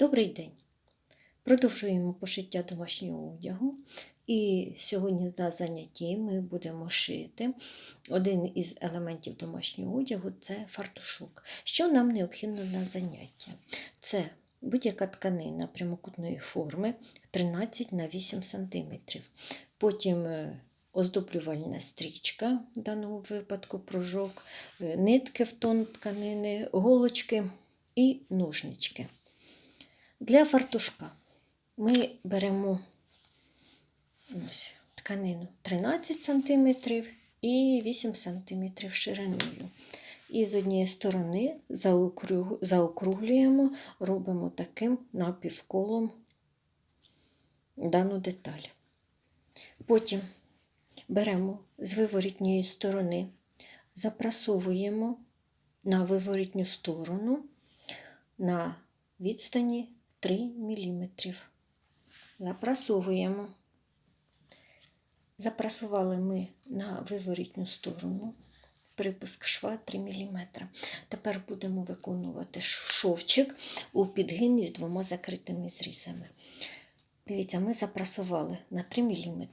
Добрий день! Продовжуємо пошиття домашнього одягу. І сьогодні на занятті ми будемо шити один із елементів домашнього одягу це фартушок. Що нам необхідно на заняття? Це будь-яка тканина прямокутної форми 13 на 8 см. Потім е, оздоблювальна стрічка, в даному випадку пружок, е, нитки в тон тканини, голочки і ножнички. Для фартушка ми беремо ось, тканину 13 см і 8 см шириною. І з однієї сторони заокруглюємо, робимо таким напівколом дану деталь. Потім беремо з виворітньої сторони, запрасовуємо на виворітню сторону на відстані 3 мм. Запрасовуємо. Запрасували ми на виворітню сторону. Припуск шва 3 мм. Тепер будемо виконувати шовчик у підгин із двома закритими зрізами. Дивіться, ми запрасували на 3 мм.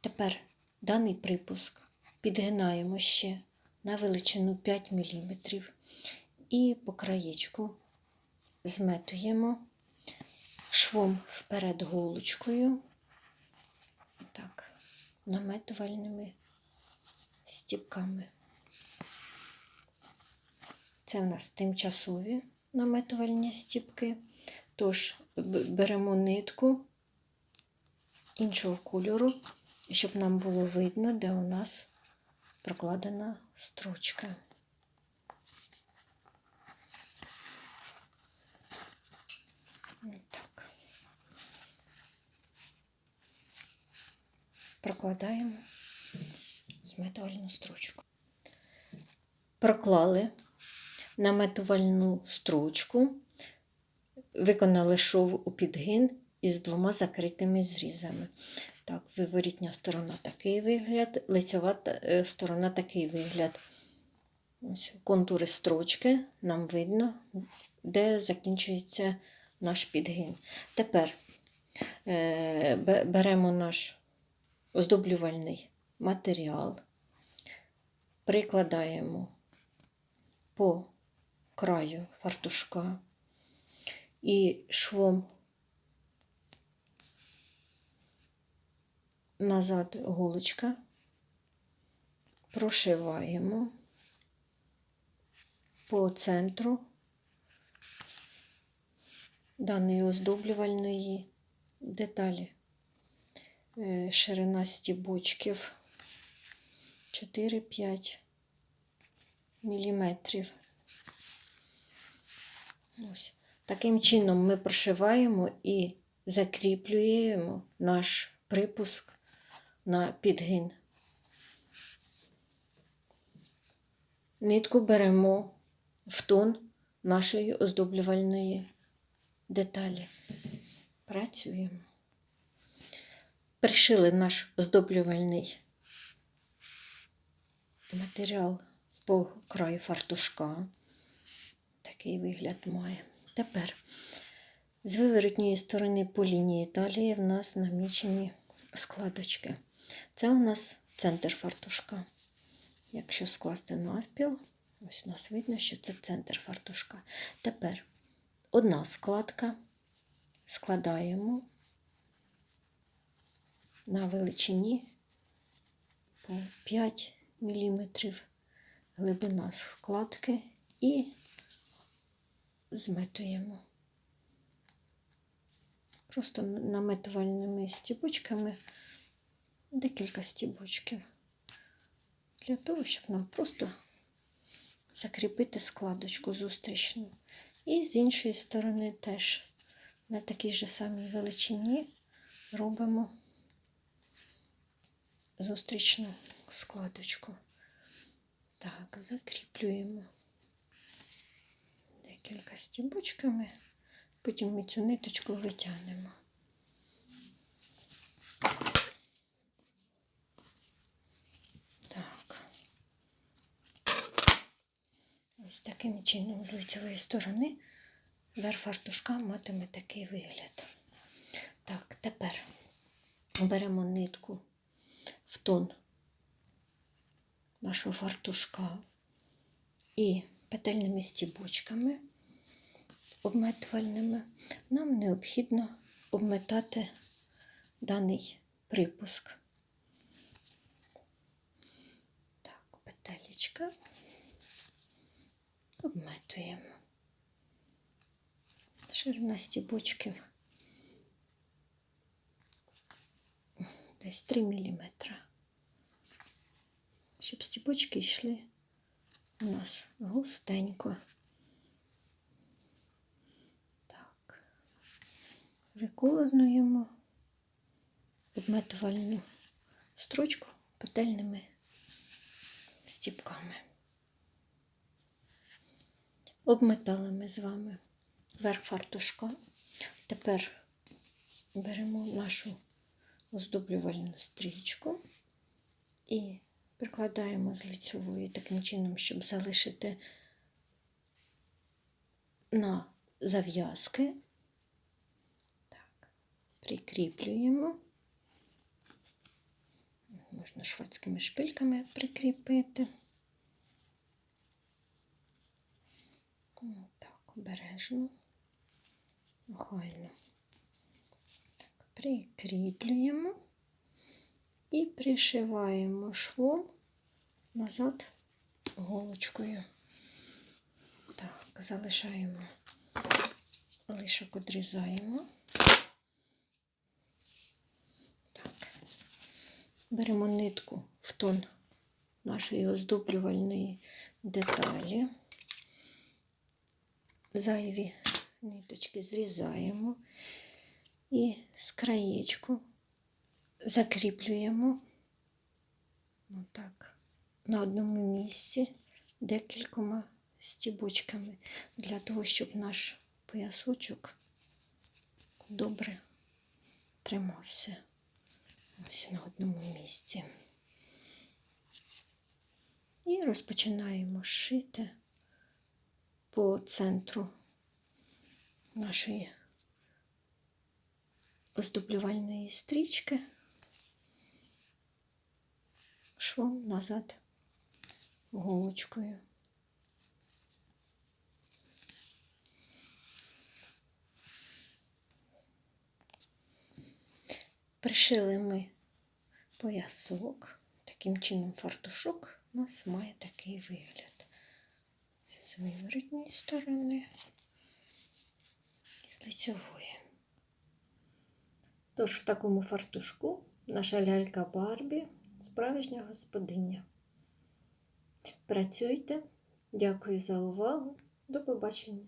Тепер даний припуск підгинаємо ще на величину 5 мм і по краєчку зметуємо швом вперед голочкою, так, наметувальними стіпками. Це в нас тимчасові наметувальні стіпки. Тож беремо нитку іншого кольору, щоб нам було видно, де у нас прокладена строчка. Так. Прокладаємо зметувальну строчку. Проклали наметувальну строчку, виконали шов у підгин із двома закритими зрізами. Так, виворітня сторона такий вигляд, лицьова е, сторона такий вигляд. Ось контури строчки нам видно, де закінчується наш підгин. Тепер е, беремо наш оздоблювальний матеріал, прикладаємо по краю фартушка і швом назад голочка, прошиваємо по центру даної оздоблювальної деталі. Е, Ширина стібочків 4-5 міліметрів. Ось. Таким чином ми прошиваємо і закріплюємо наш припуск на підгин. Нитку беремо в тон нашої оздоблювальної деталі. Працюємо. Пришили наш оздоблювальний матеріал по краю фартушка. Такий вигляд має. Тепер з виворотньої сторони по лінії талії в нас намічені складочки. Це у нас центр фартушка. Якщо скласти навпіл, ось у нас видно, що це центр фартушка. Тепер одна складка складаємо на величині по 5 мм глибина складки і зметуємо. Просто наметувальними стібочками декілька стібочків. Для того, щоб нам просто закріпити складочку зустрічну. І з іншої сторони теж на такій же самій величині робимо зустрічну складочку. Так, закріплюємо декілька стібочками, потім ми цю ниточку витягнемо. Так. Ось таким чином з лицевої сторони верх фартушка матиме такий вигляд. Так, тепер беремо нитку тон нашого фартушка і петельними стібочками обметувальними нам необхідно обметати даний припуск. Так, петелечка обметуємо. Ширина стібочків десь 3 мм. Щоб стібочки йшли у нас густенько. Так. Виконуємо обметувальну строчку петельними стіпками. Обметали ми з вами верх фартушка. Тепер беремо нашу оздоблювальну стрічку і прикладаємо з лицьової таким чином, щоб залишити на зав'язки. Так, прикріплюємо. Можна шведськими шпильками прикріпити. Так, обережно, охайно. Так, прикріплюємо і пришиваємо швом назад голочкою. Так, залишаємо лишок одрізаємо. Так, беремо нитку в тон нашої оздоблювальної деталі. Зайві ниточки зрізаємо і з краєчку закріплюємо отак, на одному місці декількома стібочками для того, щоб наш поясочок добре тримався ось на одному місці. І розпочинаємо шити по центру нашої оздоблювальної стрічки швом назад голочкою. Пришили ми поясок, таким чином фартушок у нас має такий вигляд. З виворотньої сторони і з лицьової. Тож в такому фартушку наша лялька Барбі справжня господиня. Працюйте, дякую за увагу, до побачення!